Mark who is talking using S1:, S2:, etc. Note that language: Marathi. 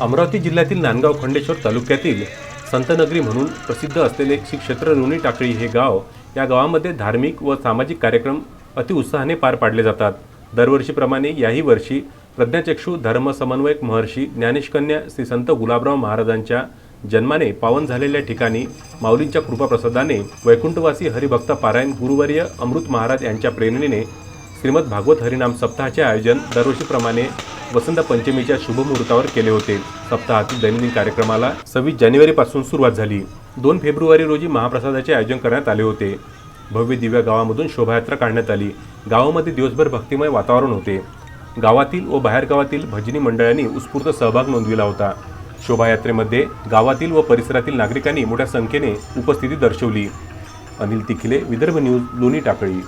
S1: अमरावती जिल्ह्यातील नांदगाव खंडेश्वर तालुक्यातील संतनगरी म्हणून प्रसिद्ध असलेले श्री क्षेत्र लोणी टाकळी हे गाव या गावामध्ये धार्मिक व सामाजिक कार्यक्रम अतिउत्साहाने पार पाडले जातात. दरवर्षीप्रमाणे याही वर्षी प्रज्ञाचक्षू धर्म समन्वयक महर्षी ज्ञानेशकन्या श्री संत गुलाबराव महाराजांच्या जन्माने पावन झालेल्या ठिकाणी माऊलींच्या कृपाप्रसादाने वैकुंठवासी हरिभक्त पारायण गुरुवर्य अमृत महाराज यांच्या प्रेरणेने श्रीमद भागवत हरिनाम सप्ताहाचे आयोजन दरवर्षीप्रमाणे वसंत पंचमीच्या शुभमुहूर्तावर केले होते. सप्ताहातील दैनंदिन कार्यक्रमाला सव्वीस जानेवारीपासून सुरुवात झाली. दोन फेब्रुवारी रोजी महाप्रसादाचे आयोजन करण्यात आले होते. भव्य दिव्या गावामधून शोभायात्रा काढण्यात आली. गावामध्ये दिवसभर भक्तिमय वातावरण होते. गावातील व बाहेरगावातील भजनी मंडळांनी उत्स्फूर्त सहभाग नोंदविला होता. शोभायात्रेमध्ये गावातील व परिसरातील नागरिकांनी मोठ्या संख्येने उपस्थिती दर्शवली. अनिल तिखिले विदर्भ न्यूज लोणी टाकळी.